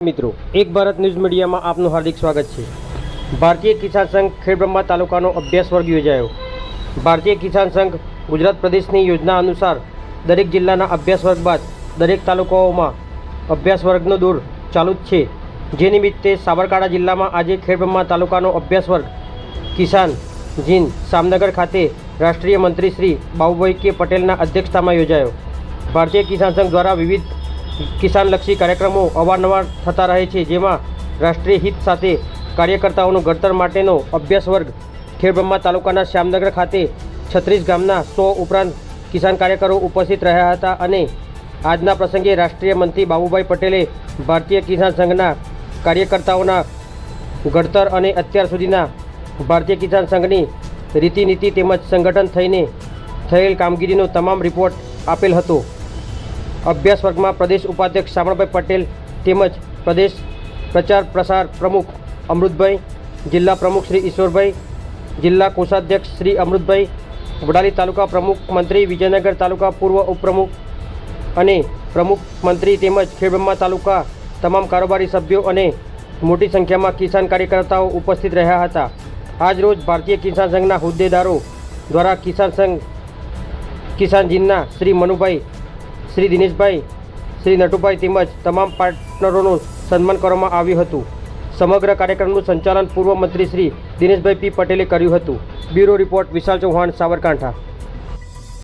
મિત્રો, એક ભારત ન્યૂઝ મીડિયામાં આપનું હાર્દિક સ્વાગત છે. ભારતીય કિસાન સંઘ ખેડબ્રહ્મા તાલુકાનો અભ્યાસ વર્ગ યોજાયો. ભારતીય કિસાન સંઘ ગુજરાત પ્રદેશની યોજના અનુસાર દરેક જિલ્લાના અભ્યાસ વર્ગ બાદ દરેક તાલુકાઓમાં અભ્યાસ વર્ગનો દોર ચાલુ જ છે. જે નિમિત્તે સાબરકાંઠા જિલ્લામાં આજે ખેડબ્રહ્મા તાલુકાનો અભ્યાસ વર્ગ કિસાન જીન સામનગર ખાતે રાષ્ટ્રીય મંત્રી શ્રી બાબુભાઈ કે પટેલના અધ્યક્ષતામાં યોજાયો. ભારતીય કિસાન સંઘ દ્વારા વિવિધ કિસાનલક્ષી કાર્યક્રમો અવારનવાર થતા રહે છે, જેમાં રાષ્ટ્રીય હિત સાથે કાર્યકર્તાઓનું ઘડતર માટેનો અભ્યાસ વર્ગ ખેડબ્રહ્મા તાલુકાના શ્યામનગર ખાતે છત્રીસ ગામના સો ઉપરાંત કિસાન કાર્યકરો ઉપસ્થિત રહ્યા હતા અને આજના પ્રસંગે રાષ્ટ્રીય મંત્રી બાબુભાઈ પટેલે ભારતીય કિસાન સંઘના કાર્યકર્તાઓના ઘડતર અને અત્યાર સુધીના ભારતીય કિસાન સંઘની રીતિનીતિ તેમજ સંગઠન થઈને થયેલ કામગીરીનો તમામ રિપોર્ટ આપેલ હતો. અભ્યાસ વર્ગમાં પ્રદેશ ઉપાધ્યક્ષ શામળભાઈ પટેલ તેમજ પ્રદેશ પ્રચાર પ્રસાર પ્રમુખ અમૃતભાઈ, જિલ્લા પ્રમુખ શ્રી ઈશ્વરભાઈ, જિલ્લા કોષાધ્યક્ષ શ્રી અમૃતભાઈ, વડાલી તાલુકા પ્રમુખ મંત્રી વિજયનગર તાલુકા પૂર્વ ઉપપ્રમુખ અને પ્રમુખ મંત્રી તેમજ ખેડબ્રહ્મા તાલુકા તમામ કારોબારી સભ્યો અને મોટી સંખ્યામાં કિસાન કાર્યકર્તાઓ ઉપસ્થિત રહ્યા હતા. આજરોજ ભારતીય કિસાન સંઘના હોદ્દેદારો દ્વારા કિસાન સંઘ કિસાન જીનના શ્રી મનુભાઈ શ્રી દિનેશભાઈ, શ્રી નટુભાઈ તેમજ તમામ પાર્ટનરોનું સન્માન કરવામાં આવ્યું હતું. સમગ્ર કાર્યક્રમનું સંચાલન પૂર્વ મંત્રી શ્રી દિનેશભાઈ પી પટેલે કર્યું હતું. Bureau report Vishal Chauhan, Sabarkantha.